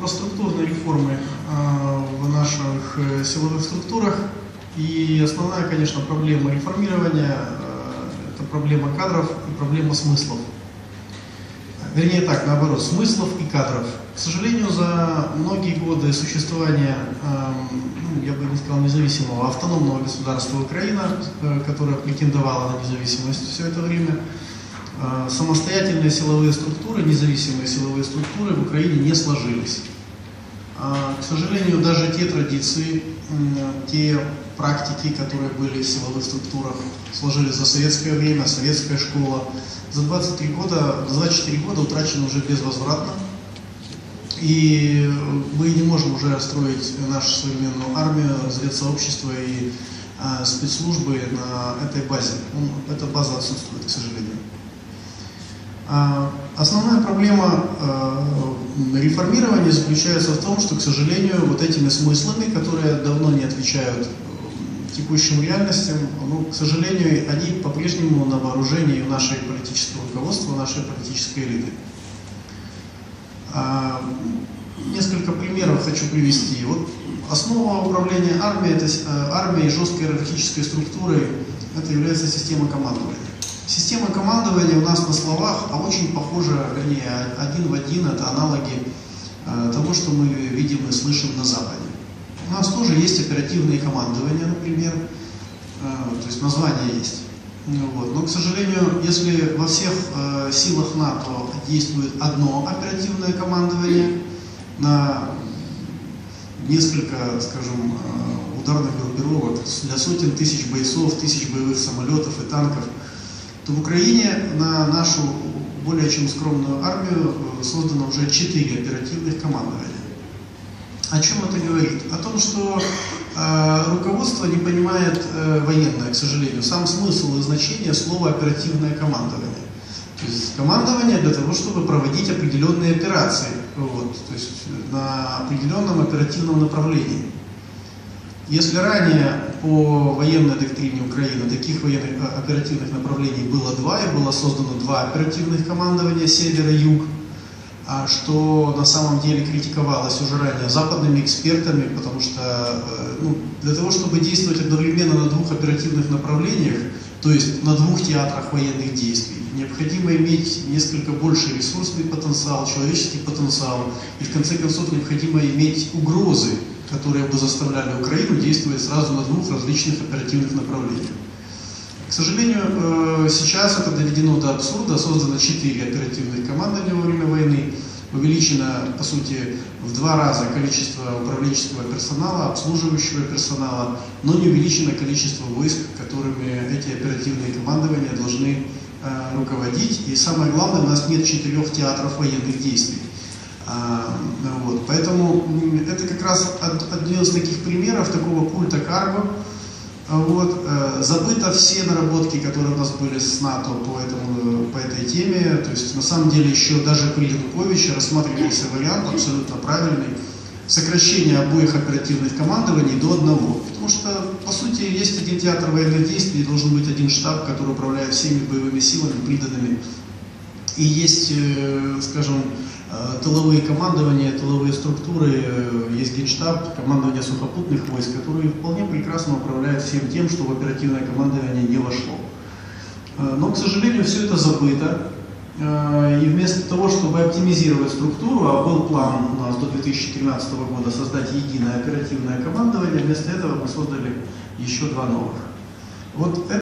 Про структурные реформы э, в наших э, силовых структурах. И основная, конечно, проблема реформирования э, – это проблема кадров и проблема смыслов. Вернее так, наоборот, смыслов и кадров. К сожалению, за многие годы существования, ну, я бы не сказал независимого, а автономного государства Украина, которое претендовало на независимость все это время, Э, самостоятельные силовые структуры, независимые силовые структуры в Украине не сложились. А, к сожалению, даже те традиции, те практики, которые были в силовых структурах, сложились за советское время, советская школа, за 23 года, 24 года утрачены уже безвозвратно. И мы не можем уже строить нашу современную армию, разведсообщество и э, спецслужбы на этой базе. эта база отсутствует, к сожалению. А, основная проблема а, реформирования заключается в том, что, к сожалению, вот этими смыслами, которые давно не отвечают текущим реальностям, ну, к сожалению, они по-прежнему на вооружении нашей политического руководства, нашей политической элиты. А, несколько примеров хочу привести. Вот основа управления армией, это, армией жесткой иерархической структурой, это является система командования. Система командования у нас на словах, а очень похожа, вернее, один в один, это аналоги э, того, что мы видим и слышим на Западе. У нас тоже есть оперативные командования, например, э, то есть название есть. Вот. Но, к сожалению, если во всех э, силах НАТО действует одно оперативное командование на несколько, скажем, ударных группировок для сотен тысяч бойцов, тысяч боевых самолетов и танков – то в Украине на нашу более чем скромную армию э, создано уже четыре оперативных командования. О чем это говорит? О том, что э, руководство не понимает э, военное, к сожалению, сам смысл и значение слова оперативное командование. То есть командование для того, чтобы проводить определенные операции, вот, то есть на определенном оперативном направлении. Если ранее по военной доктрине Украины таких военных э, оперативных направлений было два, и было создано два оперативных командования севера и юг, а что на самом деле критиковалось уже ранее западными экспертами, потому что э, ну, для того, чтобы действовать одновременно на двух оперативных направлениях, то есть на двух театрах военных действий, необходимо иметь несколько больше ресурсный потенциал, человеческий потенциал, и в конце концов необходимо иметь угрозы, которые бы заставляли Украину действовать сразу на двух различных оперативных направлениях. К сожалению, э, сейчас это доведено до абсурда, создано четыре оперативных командования во время войны, увеличено, по сути, в два раза количество управленческого персонала, обслуживающего персонала, но не увеличено количество войск, которыми эти оперативные командования должны э, руководить. И самое главное, у нас нет четырех театров военных действий. А, вот. Поэтому это как раз один из таких примеров такого культа карго. Вот. Э, забыто все наработки, которые у нас были с НАТО по, этому, по этой теме. То есть на самом деле еще даже при Януковиче рассматривался вариант абсолютно правильный сокращение обоих оперативных командований до одного. Потому что, по сути, есть один театр военных действий, должен быть один штаб, который управляет всеми боевыми силами, приданными. И есть, э, скажем, Э, тыловые командования, тыловые структуры, э, есть генштаб, командование сухопутных войск, которые вполне прекрасно управляют всем тем, что в оперативное командование не вошло. Э, но, к сожалению, все это забыто. И вместо того, чтобы оптимизировать структуру, а был план у нас до 2013 года создать единое оперативное командование, вместо этого мы создали еще два новых. Вот